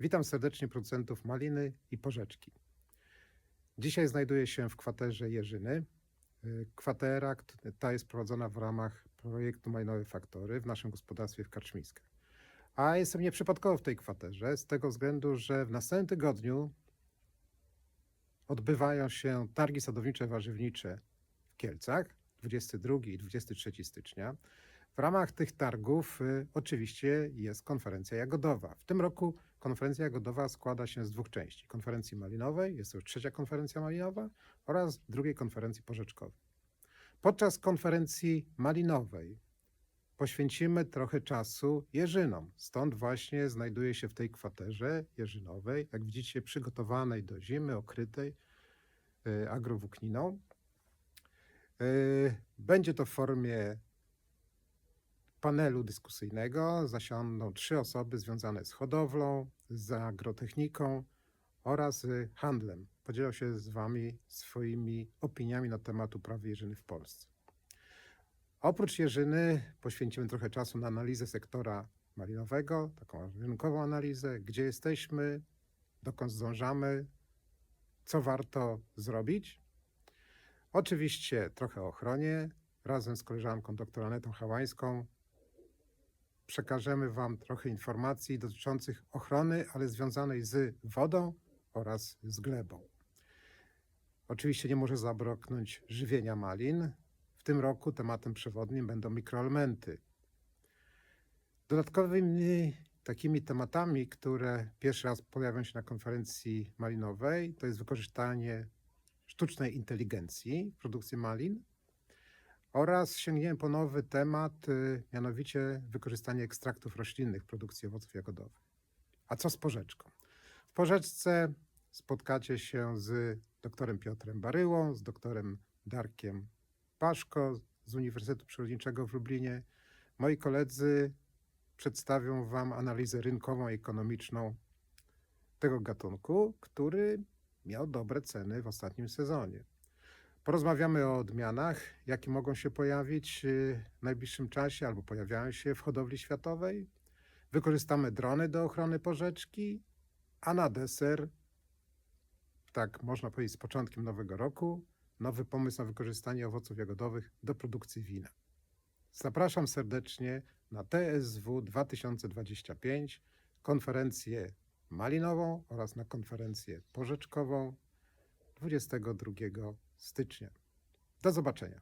Witam serdecznie producentów maliny i porzeczki. Dzisiaj znajduję się w kwaterze Jerzyny. Y, Kwatera ta jest prowadzona w ramach projektu Malinowe Faktory w naszym gospodarstwie w Karczmiskach. A jestem nieprzypadkowo w tej kwaterze z tego względu, że w następnym tygodniu odbywają się targi sadownicze-warzywnicze w Kielcach 22 i 23 stycznia. W ramach tych targów y, oczywiście jest konferencja jagodowa. W tym roku konferencja jagodowa składa się z dwóch części. Konferencji malinowej, jest to już trzecia konferencja malinowa oraz drugiej konferencji porzeczkowej. Podczas konferencji malinowej poświęcimy trochę czasu jeżynom. Stąd właśnie znajduje się w tej kwaterze jeżynowej, jak widzicie, przygotowanej do zimy, okrytej y, agrowłókniną. Y, Będzie to w formie panelu dyskusyjnego. Zasiądą trzy osoby związane z hodowlą, z agrotechniką oraz handlem. Podzielą się z Wami swoimi opiniami na temat uprawy jeżyny w Polsce. Oprócz jeżyny poświęcimy trochę czasu na analizę sektora malinowego, taką rynkową analizę, gdzie jesteśmy, dokąd zdążamy, co warto zrobić. Oczywiście trochę o ochronie. Razem z koleżanką dr Anetą Hałańską przekażemy Wam trochę informacji dotyczących ochrony, ale związanej z wodą oraz z glebą. Oczywiście nie może zabraknąć żywienia malin. W tym roku tematem przewodnim będą mikroelementy. Dodatkowymi takimi tematami, które pierwszy raz pojawią się na konferencji malinowej, to jest wykorzystanie sztucznej inteligencji w produkcji malin oraz sięgniemy po nowy temat, y, mianowicie wykorzystanie ekstraktów roślinnych w produkcji owoców jagodowych. A co z porzeczką? W porzeczce spotkacie się z doktorem Piotrem Baryłą, z doktorem Darkiem Paszko z Uniwersytetu Przyrodniczego w Lublinie. Moi koledzy przedstawią Wam analizę rynkową i ekonomiczną tego gatunku, który miał dobre ceny w ostatnim sezonie. Porozmawiamy o odmianach, jakie mogą się pojawić y, w najbliższym czasie albo pojawiają się w hodowli światowej. Wykorzystamy drony do ochrony porzeczki, a na deser, tak można powiedzieć z początkiem nowego roku, nowy pomysł na wykorzystanie owoców jagodowych do produkcji wina. Zapraszam serdecznie na TSW 2025, konferencję malinową oraz na konferencję porzeczkową 22 stycznia. Do zobaczenia.